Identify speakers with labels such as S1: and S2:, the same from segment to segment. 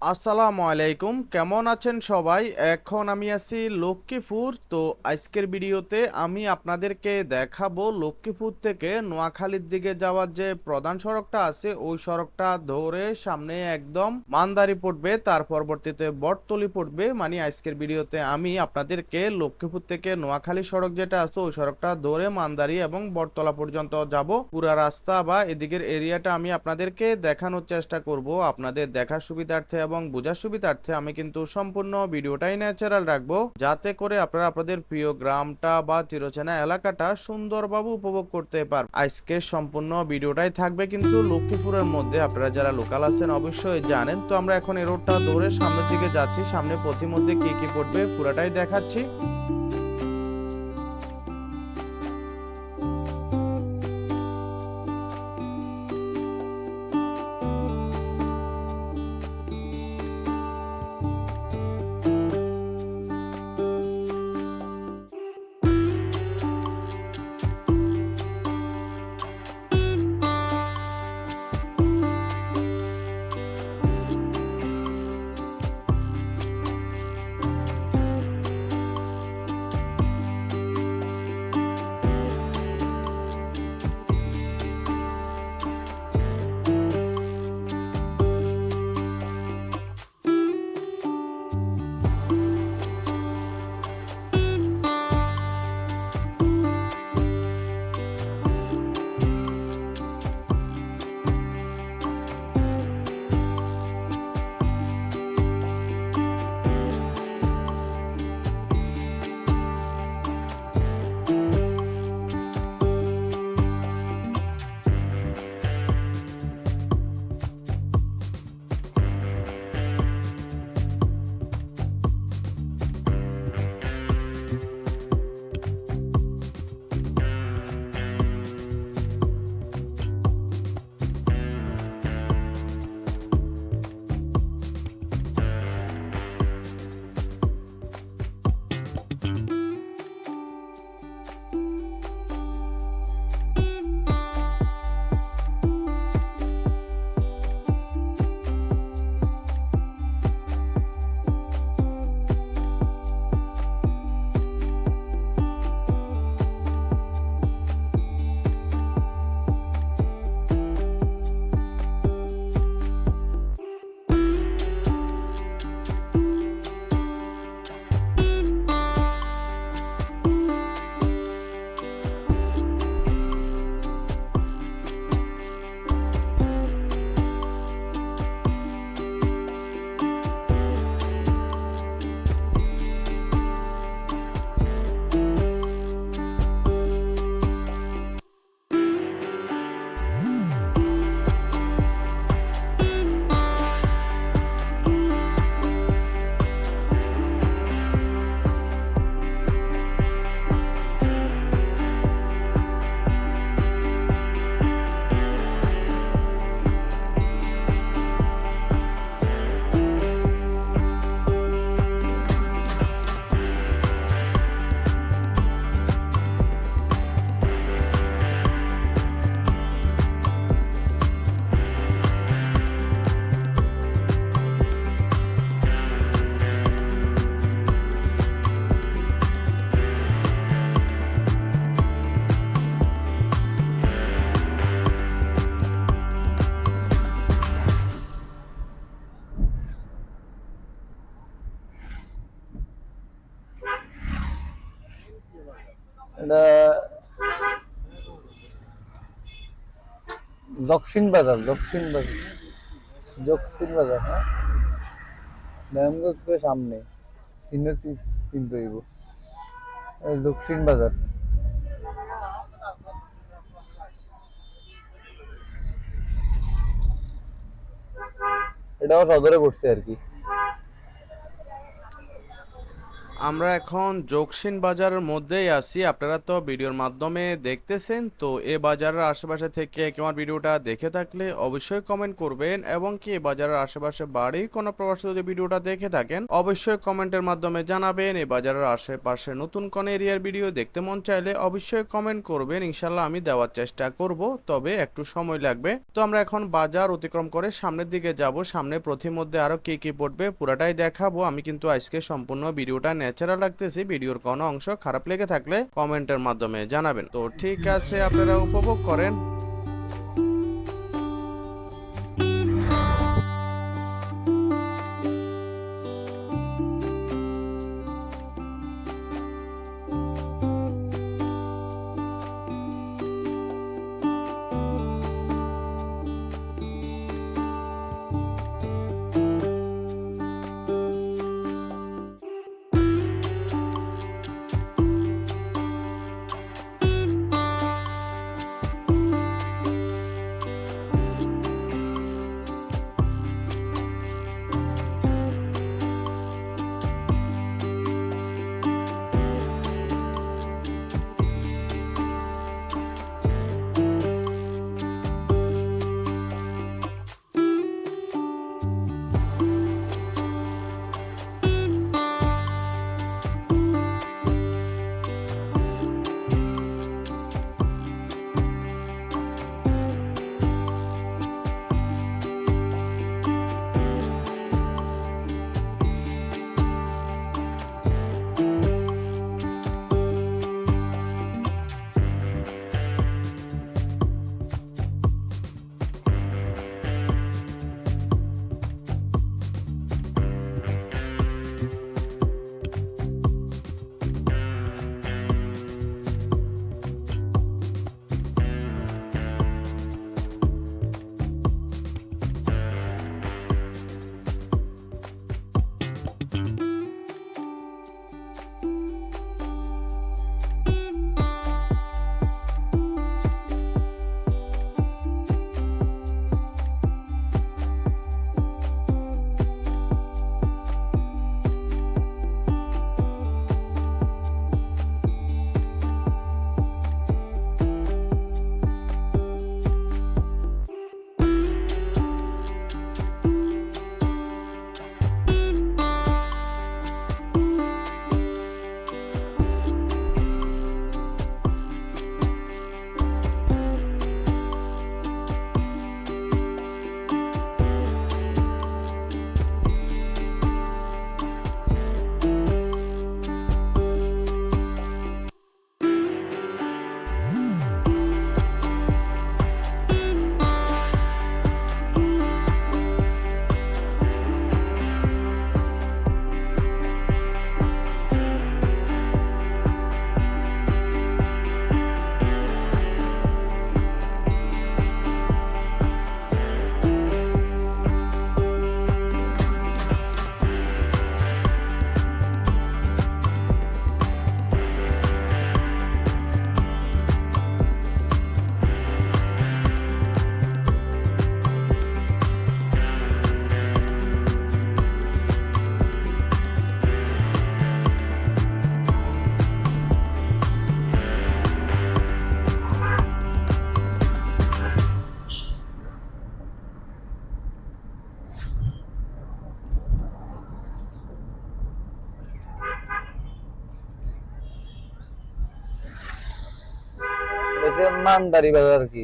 S1: আসসালামু আলাইকুম। কেমন আছেন সবাই? এখন আমি আছি লক্ষ্মীপুর। তো আজকের ভিডিওতে আমি আপনাদেরকে দেখাবো লক্ষ্মীপুর থেকে নোয়াখালীর দিকে যাওয়ার যে প্রধান সড়কটা আছে, ওই সড়কটা ধরে সামনে একদম মানদারি পড়বে, তার পরবর্তীতে বটতলি পড়বে। মানে আজকের ভিডিওতে আমি আপনাদেরকে লক্ষ্মীপুর থেকে নোয়াখালী সড়ক যেটা আছে, ওই সড়কটা ধরে মানদারি এবং বটতলা পর্যন্ত যাব। পুরা রাস্তা বা এদিকের এরিয়াটা আমি আপনাদেরকে দেখানোর চেষ্টা করব। আপনাদের দেখার সুবিধার্থে এবং বোঝার সুবিধার্থে আমি কিন্তু সম্পূর্ণ ভিডিওটাই ন্যাচারাল রাখব। যাতে করে আপনারা আপনাদের প্রিয় গ্রামটা বা চিরচেনা এলাকাটা সুন্দরভাবে উপভোগ করতে পার আজকে সম্পূর্ণ ভিডিওটাই থাকবে কিন্তু লক্ষ্মীপুরের মধ্যে। আপনারা যারা লোকাল আছেন অবশ্যই জানেন। তো আমরা এখন এই রোডটা দৌড়ে সামনের দিকে যাচ্ছি। সামনে পথিমধ্যে কি কি পড়বে পুরাটাই দেখাচ্ছি।
S2: দক্ষিণ বাজার দক্ষিণ বাজার দক্ষিণ বাজার হ্যাঁ? ম্যামগঞ্জকে সামনে, সিনিয়র চিনতে হইব দক্ষিণ বাজার। এটাও সদরে করছে আর কি।
S1: আমরা এখন জোকসিন বাজারের মধ্যেই আছি। আপনারা তো ভিডিওর মাধ্যমে দেখতেছেন, তো এ বাজারের আশেপাশে থেকে কেউ আমার ভিডিওটা দেখে থাকলে অবশ্যই কমেন্ট করবেন এবং কি এ বাজারের আশেপাশে বাড়ি কোনো প্রবাসী যদি ভিডিওটা দেখে থাকেন, অবশ্যই কমেন্টের মাধ্যমে জানাবেন। এ বাজারের আশেপাশে নতুন কোন এরিয়ার ভিডিও দেখতে মন চাইলে অবশ্যই কমেন্ট করবেন। ইনশাল্লাহ আমি দেওয়ার চেষ্টা করব, তবে একটু সময় লাগবে। তো আমরা এখন বাজার অতিক্রম করে সামনের দিকে যাব। সামনে প্রতি মধ্যে আরও কি কি পড়বে পুরাটাই দেখাবো। আমি কিন্তু আজকে সম্পূর্ণ ভিডিওটা ন্যাচারাল রাখতেছি ভিডিওর কোনো অংশ খারাপ লেগে থাকলে কমেন্টের মাধ্যমে জানাবেন। তো ঠিক আছে, আপনারা উপভোগ করেন।
S2: এসে নান্দারি বাজার কি?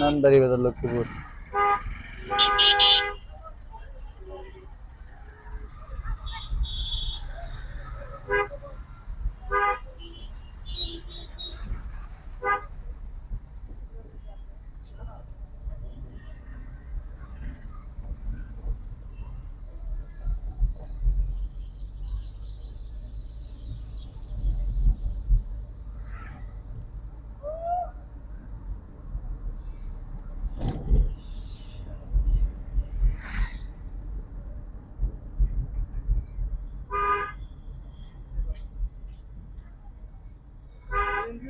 S2: মানদারি বাজার লক্ষ্মীপুর।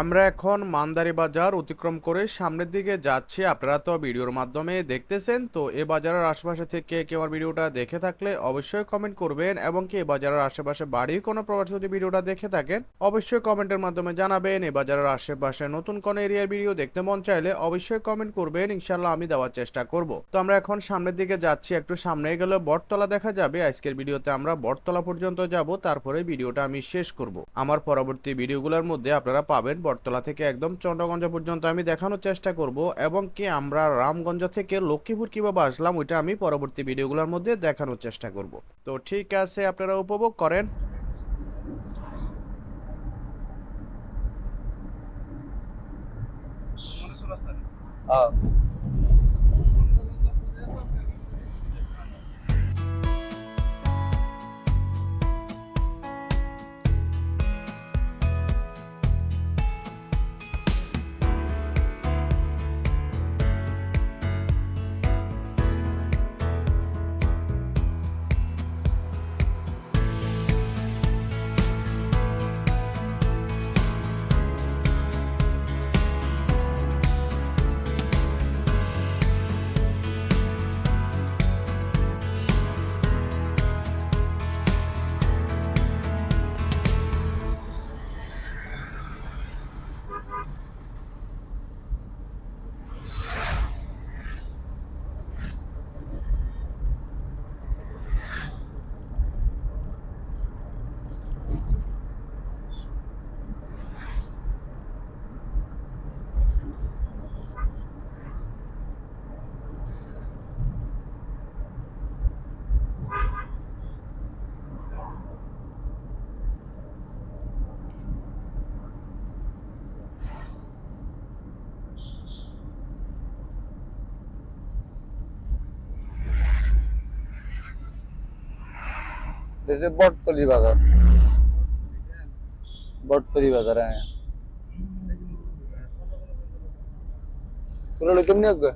S1: আমরা এখন মান্দারি বাজার অতিক্রম করে সামনের দিকে যাচ্ছি। আপনারা তো ভিডিওর মাধ্যমে দেখতেছেন, তো এ বাজারের আশেপাশে থেকে কেউ আমার ভিডিওটা দেখে থাকলে অবশ্যই কমেন্ট করবেন এবং কি এ বাজারের আশেপাশে বাড়ির কোনো প্রবাসী যদি ভিডিওটা দেখে থাকেন, অবশ্যই কমেন্টের মাধ্যমে জানাবেন। এ বাজারের আশেপাশে নতুন কোনো এরিয়ার ভিডিও দেখতে মন চাইলে অবশ্যই কমেন্ট করবেন ইনশাল্লাহ আমি দেওয়ার চেষ্টা করব। তো আমরা এখন সামনের দিকে যাচ্ছি, একটু সামনে গেলে বটতলা দেখা যাবে। আজকের ভিডিওতে আমরা বটতলা পর্যন্ত যাব, তারপরে ভিডিওটা আমি শেষ করব। আমার পরবর্তী ভিডিওগুলো ভিডিওগুলোর মধ্যে আপনারা পাবেন। বটতলা থেকে একদম চন্দ্রগঞ্জ পর্যন্ত আমি দেখানোর চেষ্টা করব এবং কি আমরা রামগঞ্জ থেকে লক্ষ্মীপুর কীভাবে আসলাম ওইটা আমি পরবর্তী ভিডিওগুলোর মধ্যে দেখানোর চেষ্টা করব। তো ঠিক আছে, আপনারা উপভোগ করেন।
S2: হ্যাঁ এই যে বটতলি বাজার বটতলি বাজার হ্যাঁ তুলে কেমনি
S3: আগে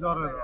S3: জ্বরের